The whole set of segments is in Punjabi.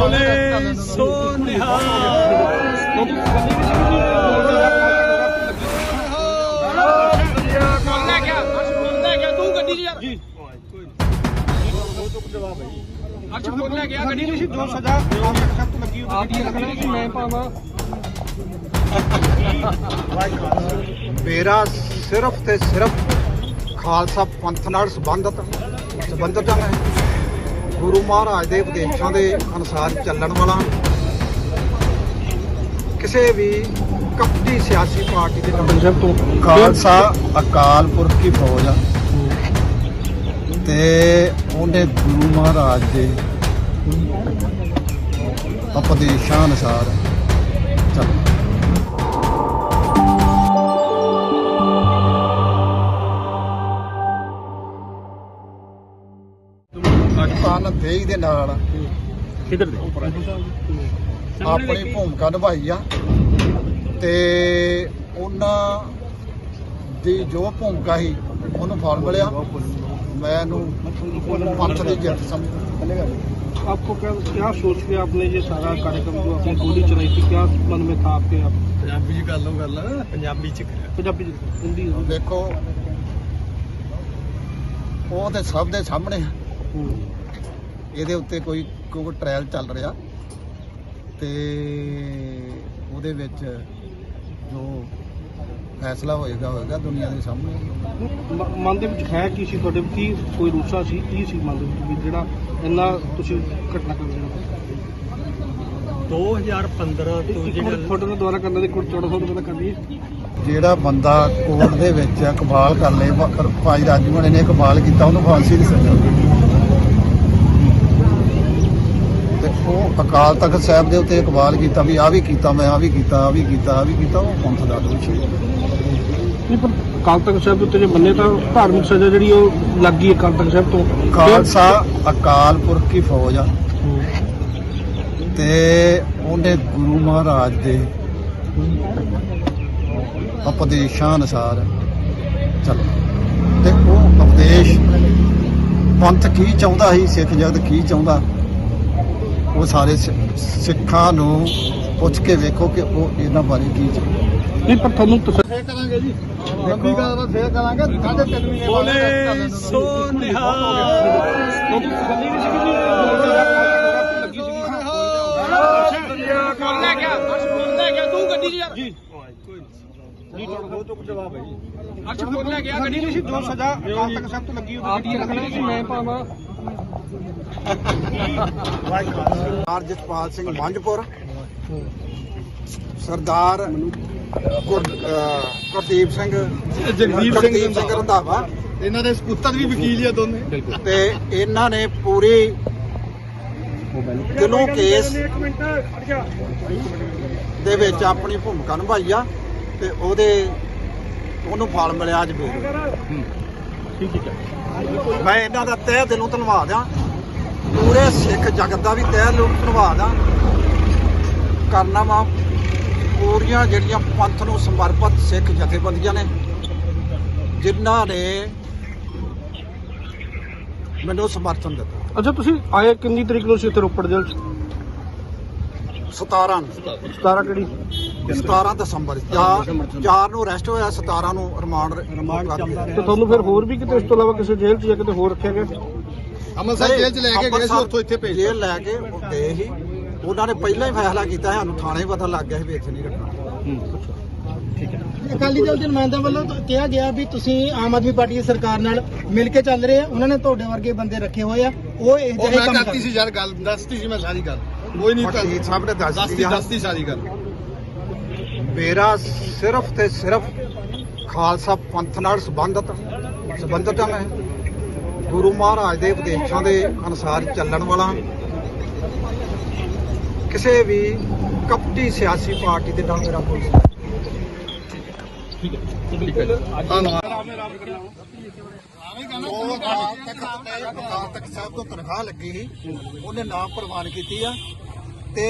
ਬੋਲੇ ਸੋ ਜੋ ਸਜ਼ਾ ਸਖਤ ਲੱਗੀ ਉਹਦੀ ਰੱਖਣਾ ਕਿ ਮੈਂ ਪਾਵਾਂ ਮੇਰਾ ਸਿਰਫ ਤੇ ਸਿਰਫ ਖਾਲਸਾ ਪੰਥ ਨਾਲ ਸੰਬੰਧਤ ਸੰਬੰਧਤ ਹਾਂ ਗੁਰੂ ਮਹਾਰਾਜ ਦੇ ਉਪਦੇਸ਼ਾਂ ਦੇ ਅਨੁਸਾਰ ਚੱਲਣ ਵਾਲਾ। ਕਿਸੇ ਵੀ ਕਪਟੀ ਸਿਆਸੀ ਪਾਰਟੀ ਦੇ ਨਾਲ ਤੋਂ ਖਾਲਸਾ ਅਕਾਲ ਪੁਰਖ ਦੀ ਫੌਜ ਆ। ਤੇ ਉਹਨੇ ਗੁਰੂ ਮਹਾਰਾਜ ਦੇ ਉਪਦੇਸ਼ਾਂ ਅਨੁਸਾਰ ਚੱਲ। ਪਾਕਿਸਤਾਨ ਦੇਸ਼ ਦੇ ਨਾਲ ਕਿੱਧਰ ਦੇ ਆਪਣੀ ਭੂਮਿਕਾ ਨਿਭਾਈ ਆ ਤੇ ਉਹਨਾਂ ਦੀ ਜੋ ਭੂਮਿਕਾ ਸੀ ਉਹਨੂੰ ਫਲ ਮਿਲਿਆ ਮੈਨੂੰ ਪੰਥ ਦੀ ਜਿੱਤ ਸਮਝ आपको क्या क्या सोच के आपने ये सारा कार्यक्रम जो आपने गोली चलाई थी क्या मन में था आपके आप ਪੰਜਾਬੀ ਚ ਗੱਲ ਗੱਲ ਪੰਜਾਬੀ ਚ पंजाबी हिंदी ਦੇਖੋ ਉਹ ਤੇ ਸਭ ਦੇ ਸਾਹਮਣੇ ਆ। ਇਹਦੇ ਉੱਤੇ ਕੋਈ ਕੋਈ ਟ੍ਰਾਇਲ ਚੱਲ ਰਿਹਾ ਤੇ ਉਹਦੇ ਵਿੱਚ ਜੋ ਫੈਸਲਾ ਹੋਏਗਾ ਹੋਏਗਾ ਦੁਨੀਆ ਦੇ ਸਾਹਮਣੇ। ਮਨ ਦੇ ਵਿੱਚ ਹੈ ਕੀ ਸੀ ਤੁਹਾਡੇ? ਕੀ ਕੋਈ ਰੂਸਾ ਸੀ? ਕੀ ਸੀ ਮਨ ਦੇ ਵਿੱਚ ਜਿਹੜਾ ਇੰਨਾ ਤੁਸੀਂ ਘਟਨਾ ਕਰ ਰਹੇ 2015 ਹੋ ਤੋਂ ਜਿਹੜਾ ਇੱਕ ਫੋਟੋ ਕਰਨ ਦੇ ਕੋਲ ਚੌੜਾ ਸੌ ਜਿਹੜਾ ਬੰਦਾ ਕੋਰਟ ਦੇ ਵਿੱਚ ਕਬਾਲ ਕਰ ਲੇ ਭਾਈ ਰਾਜੂ ਨੇ ਇਕਬਾਲ ਕੀਤਾ ਉਹਨੂੰ ਫਾਂਸੀ ਦੀ ਸਜ਼ਾ। ਹੋਈ ਉਹ ਅਕਾਲ ਤਖਤ ਸਾਹਿਬ ਦੇ ਉੱਤੇ ਇਕਬਾਲ ਕੀਤਾ ਵੀ ਆ ਵੀ ਕੀਤਾ ਮੈਂ ਆ ਵੀ ਕੀਤਾ ਆ ਵੀ ਕੀਤਾ ਆ ਵੀ ਕੀਤਾ ਉਹ ਪੰਥ ਦਾ ਦੋਸ਼ੀ। ਨਹੀਂ ਪਰ ਕਾਲ ਤਖਤ ਸਾਹਿਬ ਦੇ ਉੱਤੇ ਜੇ ਮੰਨੇ ਤਾਂ ਧਾਰਮਿਕ ਸਜ਼ਾ ਜਿਹੜੀ ਉਹ ਲੱਗ ਗਈ ਹੈ ਕਾਲ ਤਖਤ ਸਾਹਿਬ ਤੋਂ। ਖਾਲਸਾ ਅਕਾਲ ਪੁਰਖ ਦੀ ਫੌਜ ਆ। ਤੇ ਉਹਨੇ ਗੁਰੂ ਮਹਾਰਾਜ ਦੇ ਉਪਦੇਸ਼ਾਂ ਅਨੁਸਾਰ ਚੱਲ। ਤੇ ਉਹ ਉਪਦੇਸ਼ ਪੰਥ ਕੀ ਚਾਹੁੰਦਾ ਸੀ ਸਿੱਖ ਜਗਤ ਕੀ ਚਾਹੁੰਦਾ? ਉਹ ਸਾਰੇ ਸਿ- ਸਿੱਖਾਂ ਨੂੰ ਪੁੱਛ ਕੇ ਵੇਖੋ ਕਿ ਉਹ ਇਹਨਾਂ ਬਾਰੇ ਕੀ ਚਾਹੁੰਦਾ ਨਹੀਂ ਪਰ ਤੁਹਾਨੂੰ ਤਸ- ਫੇਰ ਕਰਾਂਗੇ ਜੀ। ਲੰਬੀ ਗੱਲ ਫੇਰ ਕਰਾਂਗੇ। ਸਾਢੇ 3 ਮਹੀਨੇ ਬੋਲੇ ਸੋ ਜੋ ਸਜ਼ਾ ਕਾਲ ਤੱਕ ਸਭ ਤੋਂ ਲੱਗੀ ਉਹਦੀ ਰੱਖਣਾ ਕਿ ਮੈਂ ਪਾਵਾਂ। ਸਰਦਾਰ ਜਸਪਾਲ ਸਿੰਘ ਮੰਝਪੁਰ ਸਰਦਾਰ ਗੁਰਦੀਪ ਸਿੰਘ ਜਗਦੀਪ ਸਿੰਘ ਰੰਧਾਵਾ। ਇਹਨਾਂ ਦੇ ਸਪੁੱਤਰ ਵੀ ਵਕੀਲ ਆ ਦੋਨੇ। ਤੇ ਇਹਨਾਂ ਨੇ ਪੂਰੀ ਦਿਲੋਂ ਕੇਸ ਦੇ ਵਿੱਚ ਆਪਣੀ ਭੂਮਿਕਾ ਨਿਭਾਈ ਆ ਤੇ ਉਹਦੇ ਉਹਨੂੰ ਫਲ ਮਿਲਿਆ ਅੱਜ ਫੇਰ ਠੀਕ ਹੈ। ਮੈਂ ਇਹਨਾਂ ਦਾ ਤਹਿ ਦਿਲੋਂ ਧੰਨਵਾਦ ਆ ਪੂਰੇ ਸਿੱਖ ਜਗਤ ਦਾ ਵੀ ਤਹਿ ਦਿਲੋਂ ਧੰਨਵਾਦ ਆ ਕਰਨਾ ਵਾ ਪੂਰੀਆਂ ਜਿਹੜੀਆਂ ਪੰਥ ਨੂੰ ਸਮਰਪਿਤ ਸਿੱਖ ਜਥੇਬੰਦੀਆਂ ਨੇ ਜਿਨ੍ਹਾਂ ਨੇ ਮੈਨੂੰ ਸਮਰਥਨ ਦਿੱਤਾ। ਅੱਛਾ ਤੁਸੀਂ ਆਏ ਕਿੰਨੀ ਤਰੀਕ ਨੂੰ ਸੀ ਇੱਥੇ ਰੋਪੜ ਜੇਲ੍ਹ 'ਚ? 17 ਨੂੰ। 17 ਕਿਹੜੀ? 17 ਦਸੰਬਰ। 4 ਨੂੰ ਅਰੈਸਟ ਹੋਇਆ 17 ਨੂੰ ਰਿਮਾਂਡ ਰਿਮਾਂਡ ਤੇ ਤੁਹਾਨੂੰ ਫਿਰ ਹੋਰ ਵੀ ਕਿਤੇ ਇਸ ਤੋਂ ਇਲਾਵਾ ਕਿਸੇ ਜੇਲ੍ਹ 'ਚ ਜਾਂ ਕਿਤੇ ਹੋਰ ਰੱਖਿਆ ਗਿਆ? ਅੰਮ੍ਰਿਤਸਰ ਜੇਲ੍ਹ ਚ ਲੈ ਕੇ ਗਏ ਸੀ ਉੱਥੋਂ ਇੱਥੇ ਭੇਜ ਜੇਲ੍ਹ ਲੈ ਕੇ ਉਹ ਗਏ ਸੀ। ਉਹਨਾਂ ਨੇ ਪਹਿਲਾਂ ਹੀ ਫੈਸਲਾ ਕੀਤਾ ਸਾਨੂੰ ਥਾਣੇ ਪਤਾ ਲੱਗ ਗਿਆ ਸੀ ਵੀ ਇੱਥੇ ਨਹੀਂ ਰੱਖਣਾ। ਅਕਾਲੀ ਦਲ ਦੇ ਨੁਮਾਇੰਦਿਆਂ ਵੱਲੋਂ ਤਾਂ ਕਿਹਾ ਗਿਆ ਵੀ ਤੁਸੀਂ ਆਮ ਆਦਮੀ ਪਾਰਟੀ ਦੀ ਸਰਕਾਰ ਨਾਲ ਮਿਲ ਕੇ ਚੱਲ ਰਹੇ ਆ। ਉਹਨਾਂ ਨੇ ਤੁਹਾਡੇ ਵਰਗੇ ਬੰਦੇ ਰੱਖੇ ਹੋਏ ਆ। ਉਹ ਇਹ ਜਿਹੇ ਕੰਮ ਕਰਦੇ ਸੀ ਯਾਰ ਗੱਲ ਦੱਸਤੀ ਸੀ ਮੈਂ ਸਾਰੀ ਗੱਲ। ਕੋਈ ਨਹੀਂ ਵਕੀਲ ਸਾਹਿਬ ਨੇ ਦੱਸ ਦੱਸਤੀ ਦਿੱਤੀ ਆ। ਦੱਸਤੀ ਸਾਰੀ ਗੱਲ। ਮੇਰਾ ਸਿਰਫ ਤੇ ਸਿਰਫ ਖਾਲਸਾ ਪੰਥ ਨਾਲ ਸੰਬੰਧਤ ਸੰਬੰਧਤ ਹਾਂ ਮੈਂ। ਗੁਰੂ ਮਹਾਰਾਜ ਦੇ ਉਪਦੇਸ਼ਾਂ ਦੇ ਅਨੁਸਾਰ ਚੱਲਣ ਵਾਲਾ। ਕਿਸੇ ਵੀ ਕਪਟੀ ਸਿਆਸੀ ਪਾਰਟੀ ਦੇ ਨਾਲ ਮੇਰਾ ਕੋਈ ਉਹ ਤੇ ਅਕਾਲ ਤਖਤ ਸਾਹਿਬ ਤੋਂ ਤਨਖਾਹ ਲੱਗੀ ਸੀ। ਉਹਨੇ ਨਾਮ ਪ੍ਰਵਾਨ ਕੀਤੀ ਆ। ਤੇ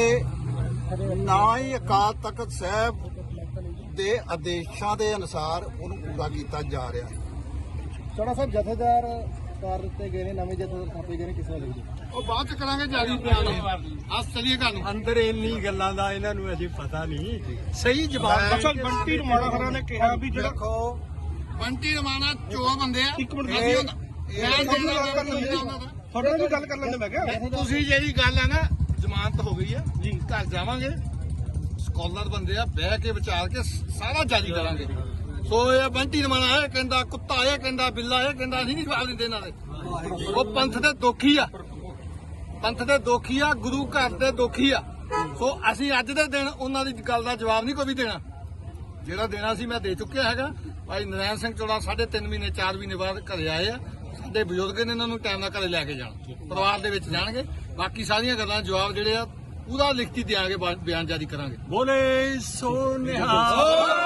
ਨਾ ਹੀ ਅਕਾਲ ਤਖਤ ਸਾਹਿਬ ਦੇ ਆਦੇਸ਼ਾਂ ਦੇ ਅਨੁਸਾਰ ਉਹਨੂੰ ਪੂਰਾ ਕੀਤਾ ਜਾ ਰਿਹਾ। ਚੋੜਾ ਸਾਹਿਬ ਜਥੇਦਾਰ ਕਰ ਦਿੱਤੇ ਗਏ ਨੇ ਨਵੇਂ ਜਥੇਦਾਰ ਥਾਪੇ ਗਏ ਨੇ ਕਿਸ ਵਾਲੇ ਉਹ ਬਾਅਦ ਚ ਕਰਾਂਗੇ ਜਾਰੀ ਬਿਆਨ। ਹੱਸ ਚਲੀਏ ਘਰ ਨੂੰ। ਅੰਦਰ ਇੰਨੀ ਗੱਲਾਂ ਦਾ ਇਹਨਾਂ ਨੂੰ ਅਜੇ ਪਤਾ ਨਹੀਂ। ਸਹੀ ਜਵਾਬ ਅੱਛਾ ਬੰਟੀ ਰਮਾਣਾ ਖਰਾ ਨੇ ਕਿਹਾ ਵੀ ਜਿਹੜਾ ਦੇਖੋ ਬੰਟੀ ਰਮਾਨਾ ਚੋ ਬੰਦੇ ਆ। ਇੱਕ ਮਿੰਟ ਅਸੀਂ ਮੈਂ ਤੁਹਾਡੇ ਨਾਲ ਜਿਹੜਾ ਗੱਲ ਕਰ ਲੈਂਦੇ ਉਹਨਾਂ ਦਾ- ਤੁਹਾਡੇ ਨਾਲ ਵੀ ਗੱਲ ਕਰ ਲੈਂਦੇ ਮੈਂ ਕਿਹਾ। ਤੁਸੀਂ ਜਿਹੜੀ ਗੱਲ ਹੈ ਨਾ ਜ਼ਮਾਨਤ ਹੋ ਗਈ ਆ। ਜੀ। ਘਰ ਜਾਵਾਂਗੇ। ਸਕਾਲਰ ਬੰਦੇ ਆ ਬਹਿ ਕੇ ਵਿਚਾਰ ਕੇ ਸਾਰਾ ਜਾਰੀ ਕਰਾਂਗੇ। ਸੋ ਇਹ ਬੰਟੀ ਰਮਾਨਾ ਇਹ ਕਹਿੰਦਾ ਕੁੱਤਾ ਇਹ ਕਹਿੰਦਾ ਬਿੱਲਾ ਇਹ ਕਹਿੰਦਾ ਅਸੀਂ ਨਹੀਂ ਜਵਾਬ ਦਿੰਦੇ ਇਹਨਾਂ ਦੇ। ਉਹ ਪੰਥ ਦੇ ਦੋਖੀ ਆ। ਪੰਥ ਦੇ ਦੋਖੀ ਆ ਗੁਰੂ ਘਰ ਦੇ ਦੋਖੀ ਆ। ਸੋ ਅਸੀਂ ਅੱਜ ਦੇ ਦਿਨ ਉਹਨਾਂ ਦੀ ਗੱਲ ਦਾ ਜਵਾਬ ਨਹੀਂ ਕੋਈ ਵੀ ਦੇਣਾ। ਜਿਹੜਾ ਦੇਣਾ ਸੀ ਮੈਂ ਦੇ ਚੁੱਕਿਆ ਹੈਗਾ। ਭਾਈ ਨਰੈਣ ਸਿੰਘ ਚੋੜਾ ਸਾਢੇ ਤਿੰਨ ਮਹੀਨੇ 4 ਮਹੀਨੇ ਬਾਅਦ ਘਰੇ ਆਏ ਆ। ਸਾਡੇ ਬਜ਼ੁਰਗ ਨੇ ਇਹਨਾਂ ਨੂੰ ਟਾਈਮ ਨਾਲ ਘਰੇ ਲੈ ਕੇ ਜਾਣਾ। ਪਰਿਵਾਰ ਦੇ ਵਿੱਚ ਜਾਣਗੇ। ਬਾਕੀ ਸਾਰੀਆਂ ਗੱਲਾਂ ਜਵਾਬ ਜਿਹੜੇ ਆ ਪੂਰਾ ਲਿਖਤੀ ਦਿਆਂਗੇ ਬਾ- ਬਿਆਨ ਜਾਰੀ ਕਰਾਂਗੇ। ਬੋਲੇ ਸੋ ਨਿਹਾਲ